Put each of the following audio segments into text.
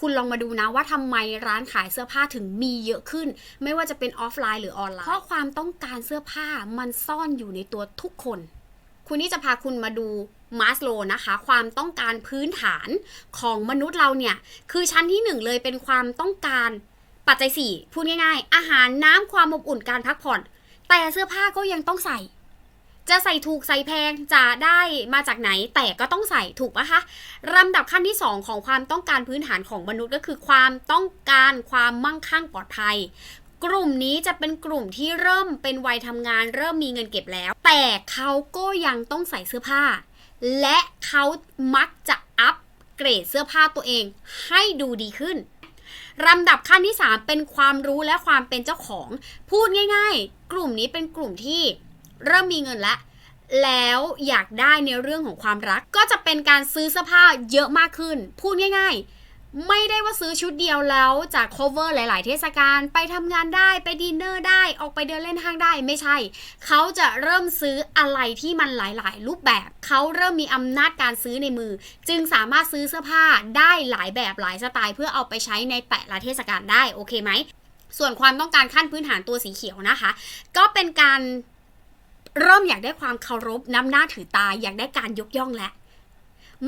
คุณลองมาดูนะว่าทำไมร้านขายเสื้อผ้าถึงมีเยอะขึ้น ไม่ว่าจะเป็นออฟไลน์หรือออนไลน์ เพราะความต้องการเสื้อผ้ามันซ่อนอยู่ในตัวทุกคน คุณนี่จะพาคุณมาดูมาสโลนะคะ ความต้องการพื้นฐานของมนุษย์เราเนี่ย คือชั้นที่หนึ่งเลยเป็นความต้องการปัจจัยสี่พูดง่ายๆ อาหารน้ำความอบอุ่นการพักผ่อน แต่เสื้อผ้าก็ยังต้องใส่ จะใส่ถูกใส่แพงจะได้มาจากไหนแต่ก็ต้องใส่ถูกปะคะลำดับขั้นที่ 2 ของความต้องการพื้นฐานของมนุษย์ก็คือความต้องการความมั่งคั่งปลอดภัย กลุ่มนี้จะเป็นกลุ่มที่เริ่มเป็นวัยทำงาน เริ่มมีเงินเก็บแล้ว แต่เขาก็ยังต้องใส่เสื้อผ้า และเขามักจะอัปเกรดเสื้อผ้าตัวเองให้ดูดีขึ้นลำดับขั้นที่ 3 เป็นความรู้และความเป็นเจ้าของ พูดง่าย ๆ กลุ่มนี้เป็นกลุ่มที่ เริ่มมีเงินแล้วแล้วอยากได้ในเรื่องของความรัก ก็จะเป็นการซื้อเสื้อผ้าเยอะมากขึ้น พูดง่าย ๆ ไม่ได้ว่าซื้อชุดเดียวแล้วจาก cover หลาย ๆ เทศกาลไปทำงานได้ไปดินเนอร์ได้ออกไปเดินเล่นห้างได้ไม่ใช่ เขาจะเริ่มซื้ออะไรที่มันหลาย ๆ รูปแบบ เขาเริ่มมีอำนาจการซื้อในมือ จึงสามารถซื้อเสื้อผ้าได้หลายแบบหลายสไตล์ เพื่อเอาไปใช้ในแต่ละเทศกาลได้โอเคไหมส่วนความต้องการขั้นพื้นฐานตัวสีเขียวนะคะ ก็เป็นการ เริ่มอยากได้ความเคารพน้ำหน้าถือตาอยากได้การยกย่องแล้ว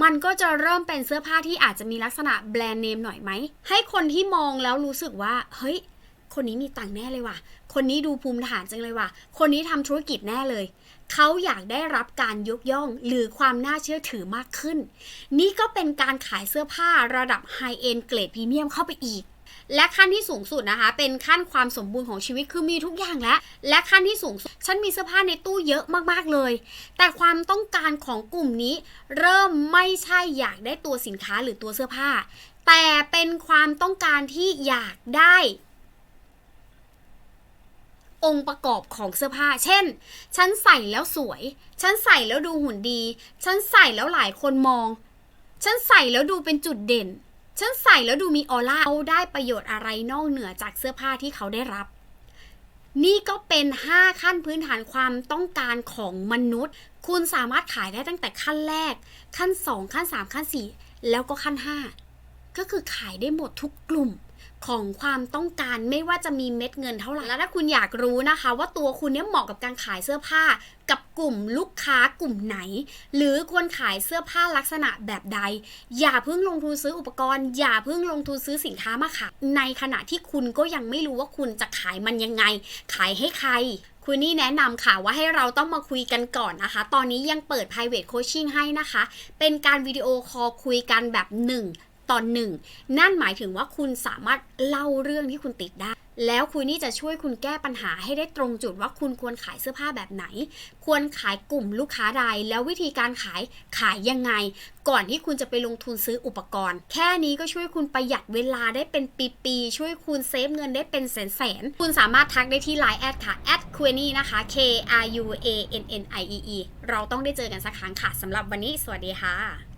มันก็จะเริ่มเป็นเสื้อผ้าที่อาจจะมีลักษณะแบรนด์เนมหน่อยไหม ให้คนที่มองแล้วรู้สึกว่า เฮ้ย คนนี้มีตังค์แน่เลยว่ะ คนนี้ดูภูมิฐานจังเลยว่ะ คนนี้ทำธุรกิจแน่เลย เขาอยากได้รับการยกย่องหรือความน่าเชื่อถือมากขึ้น นี่ก็เป็นการขายเสื้อผ้าระดับไฮเอ็นเกรดพรีเมียมเข้าไปอีก และขั้นที่สูงสุดนะคะ เป็นขั้นความสมบูรณ์ของชีวิตคือมีทุกอย่างแล้ว และขั้นที่สูงสุด ฉันมีเสื้อผ้าในตู้เยอะมากๆเลย แต่ความต้องการของกลุ่มนี้ เริ่มไม่ใช่อยากได้ตัวสินค้าหรือตัวเสื้อผ้า แต่เป็นความต้องการที่อยากได้ องค์ประกอบของเสื้อผ้า เช่น ฉันใส่แล้วสวย ฉันใส่แล้วดูหุ่นดี ฉันใส่แล้วหลายคนมอง ฉันใส่แล้วดูเป็นจุดเด่น ฉันใส่แล้วดูมีออร่าเขาได้ประโยชน์อะไรนอกเหนือจากเสื้อผ้าที่เขาได้รับ นี่ก็เป็น 5 ขั้นพื้นฐานความต้องการของมนุษย์ คุณสามารถขายได้ตั้งแต่ขั้นแรก ขั้น 2 ขั้น 3 ขั้น 4 แล้วก็ขั้น 5 ก็คือขายได้หมดทุกกลุ่มของความต้องการไม่ว่าจะมีเม็ดเงินเท่าไหร่แล้วถ้าคุณอยากรู้นะคะ ว่าตัวคุณเนี่ยเหมาะกับการขายเสื้อผ้า กับกลุ่มลูกค้ากลุ่มไหน หรือควรขายเสื้อผ้าลักษณะแบบใด อย่าเพิ่งลงทุนซื้ออุปกรณ์ อย่าเพิ่งลงทุนซื้อสินค้ามาขายในขณะที่คุณก็ยังไม่รู้ว่าคุณจะขายมันยังไง ขายให้ใครคุณนี่แนะนำค่ะว่าให้เราต้องมาคุยกันก่อนนะคะ ตอนนี้ยังเปิด private coaching ให้นะคะ เป็นการวิดีโอคอลคุยกันแบบหนึ่ง ตอนหนึ่งนั่นหมายถึงว่าคุณสามารถเล่าเรื่องที่คุณติดได้ แล้วคุยนี่จะช่วยคุณแก้ปัญหาให้ได้ตรงจุดว่าคุณควรขายเสื้อผ้าแบบไหน ควรขายกลุ่มลูกค้าใด แล้ววิธีการขายขายยังไง ก่อนที่คุณจะไปลงทุนซื้ออุปกรณ์ แค่นี้ก็ช่วยคุณประหยัดเวลาได้เป็นปีๆช่วยคุณเซฟเงินได้เป็นแสนๆคุณสามารถทักได้ที่ Line แอดค่ะ at q u e n n y นะคะ K R U A N N I E E เราต้องได้เจอกันสักครั้งค่ะสำหรับวันนี้ สวัสดีค่ะ